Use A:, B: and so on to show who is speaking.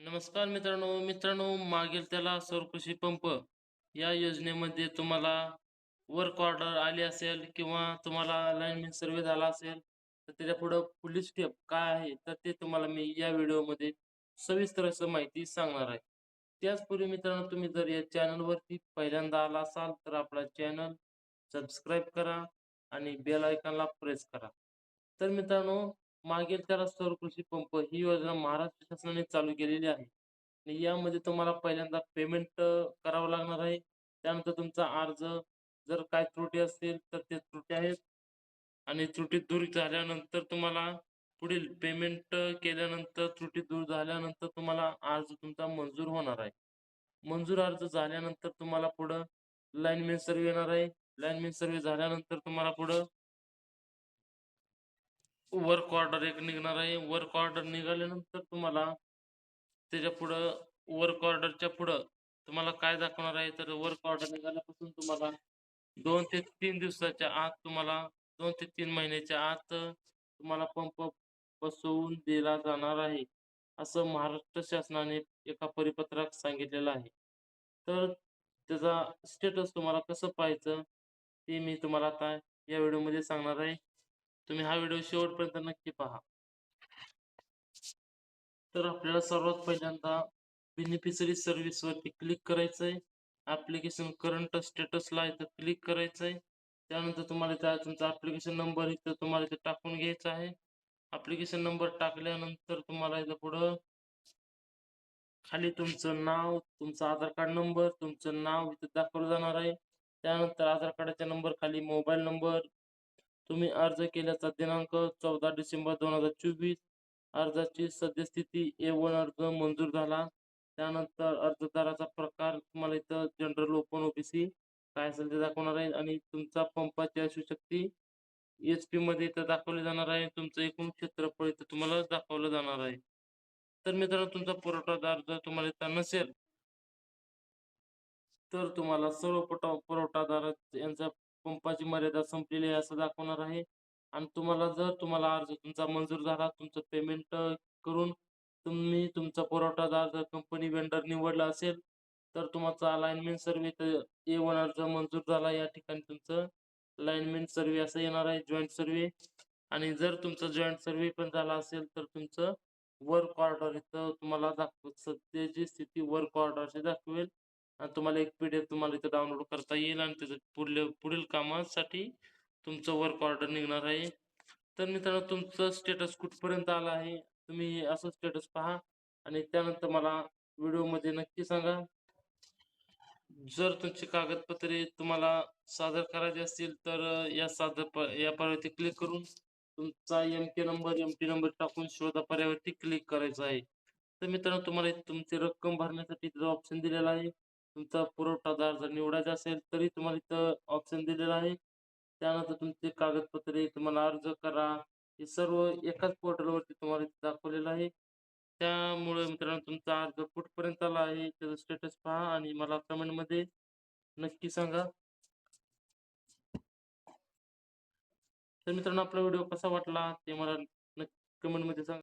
A: नमस्कार मित्रांनो मित्रांनो मागील त्याला सौरकृषी पंप या योजनेमध्ये तुम्हाला वर्क ऑर्डर आली असेल किंवा तुम्हाला अलाइनमेंट सर्वे झाला असेल तर त्याच्या पुढं पुढली स्टेप काय आहे तर ते तुम्हाला मी या व्हिडिओमध्ये सविस्तर असं माहिती सांगणार आहे. त्याचपूर्वी मित्रांनो तुम्ही जर या चॅनलवरती पहिल्यांदा आला असाल तर आपला चॅनल सबस्क्राईब करा आणि बेल आयकॉनला प्रेस करा. तर मित्रांनो मागील त्याला सौर कृषी पंप ही योजना महाराष्ट्र शासनाने चालू केलेली आहे. आणि यामध्ये तुम्हाला पहिल्यांदा पेमेंट करावं लागणार आहे. त्यानंतर तुमचा अर्ज जर काय त्रुटी असतील तर ते त्रुटी आहेत. आणि त्रुटी दूर झाल्यानंतर तुम्हाला पुढील पेमेंट केल्यानंतर त्रुटी दूर झाल्यानंतर तुम्हाला अर्ज तुमचा मंजूर होणार आहे. मंजूर अर्ज झाल्यानंतर तुम्हाला पुढं लाईनमेन सर्वे येणार आहे. लाईनमेन सर्वे झाल्यानंतर तुम्हाला पुढं वर्क ऑर्डर एक निघणार आहे. वर्क ऑर्डर निघाल्यानंतर तुम्हाला त्याच्या पुढं वर्क ऑर्डरच्या पुढं तुम्हाला काय दाखवणार आहे? तर वर्क ऑर्डर निघाल्यापासून तुम्हाला दोन ते तीन दिवसाच्या आत तुम्हाला दोन ते तीन महिन्याच्या आत तुम्हाला पंप बसवून दिला जाणार आहे. असं महाराष्ट्र शासनाने एका परिपत्रात सांगितलेलं आहे. तर त्याचा स्टेटस तुम्हाला कसं पाहायचं ते मी तुम्हाला आता या व्हिडिओमध्ये सांगणार आहे. तुम्ही हा व्हिडिओ शेवटपर्यंत नक्की पहा. तर आपल्याला सर्वात पहिल्यांदा बेनिफिशरी सर्व्हिस वरती क्लिक करायचंय. ऍप्लिकेशन करंट स्टेटसला इथं क्लिक करायचंय. त्यानंतर तुम्हाला त्या तुमचा ऍप्लिकेशन नंबर इथं तुम्हाला इथे टाकून घ्यायचा आहे. ऍप्लिकेशन नंबर टाकल्यानंतर तुम्हाला इथं पुढं खाली तुमचं नाव तुमचा आधार कार्ड नंबर तुमचं नाव इथं दाखवलं जाणार आहे. त्यानंतर आधार कार्डाच्या नंबर खाली मोबाईल नंबर तुम्ही अर्ज केल्याचा दिनांक चौदा डिसेंबर दोन हजार चोवीस. अर्जाची सद्यस्थिती ए वन अर्ज मंजूर झाला. त्यानंतर अर्जदाराचा प्रकार तुम्हाला इथं जनरल ओपन ओबीसी काय असेल ते दाखवणार आहे आणि तुमचा पंपाची शक्ती. एच पी मध्ये इथं दाखवले जाणार आहे. तुमचं एकूण क्षेत्रफळ इथं तुम्हाला दाखवलं जाणार आहे. तर मित्रांनो तुमचा पुरवठादार जर तुम्हाला इथं नसेल तर तुम्हाला सर्व पुरवठादार यांचा पंपाची मर्यादा संपलेली आहे असं दाखवणार आहे. आणि तुम्हाला जर तुम्हाला अर्ज तुमचा मंजूर झाला तुमचं पेमेंट करून तुम्ही तुमचा पुरवठादार जर कंपनी वेंडर निवडला असेल तर तुमचा अलाइनमेंट सर्वे ए वन अर्ज मंजूर झाला. या ठिकाणी तुमचं अलाइनमेंट सर्वे असं येणार आहे जॉईंट सर्वे आणि जर तुमचं जॉईंट सर्वे पण झाला असेल तर तुमचं वर्क ऑर्डर इथं तुम्हाला दाखव सध्याची स्थिती वर्क ऑर्डरची दाखवेल. आणि तुम्हाला एक पीडीएफ तुम्हाला इथं डाउनलोड करता येईल आणि त्याचं पुढील पुढील कामासाठी तुमचं वर्क ऑर्डर निघणार आहे. तर मित्रांनो तुमचं स्टेटस कुठपर्यंत आला आहे तुम्ही असं स्टेटस पहा आणि त्यानंतर मला व्हिडिओमध्ये नक्की सांगा. जर तुमची कागदपत्रे तुम्हाला सादर करायची असतील तर या सादर या पर्यावरती क्लिक करून तुमचा M K number M T number टाकून शोधा पर्यावरती क्लिक करायचा आहे. तर मित्रांनो तुम्हाला तुमची रक्कम भरण्यासाठी ऑप्शन दिलेला आहे. तुमचा पुरवठादार जर निवडायचा असेल तरी तुम्हाला इथं ऑप्शन दिलेला आहे. त्यानंतर तुमचे कागदपत्रे तुम्हाला अर्ज करा. हे सर्व एकाच पोर्टलवरती तुम्हाला दाखवलेलं आहे. त्यामुळे मित्रांनो तुमचा अर्ज कुठपर्यंत आला आहे त्याचं स्टेटस पहा आणि मला कमेंटमध्ये नक्की सांगा. तर मित्रांनो आपला व्हिडिओ कसा वाटला ते मला नक्की कमेंटमध्ये सांगा.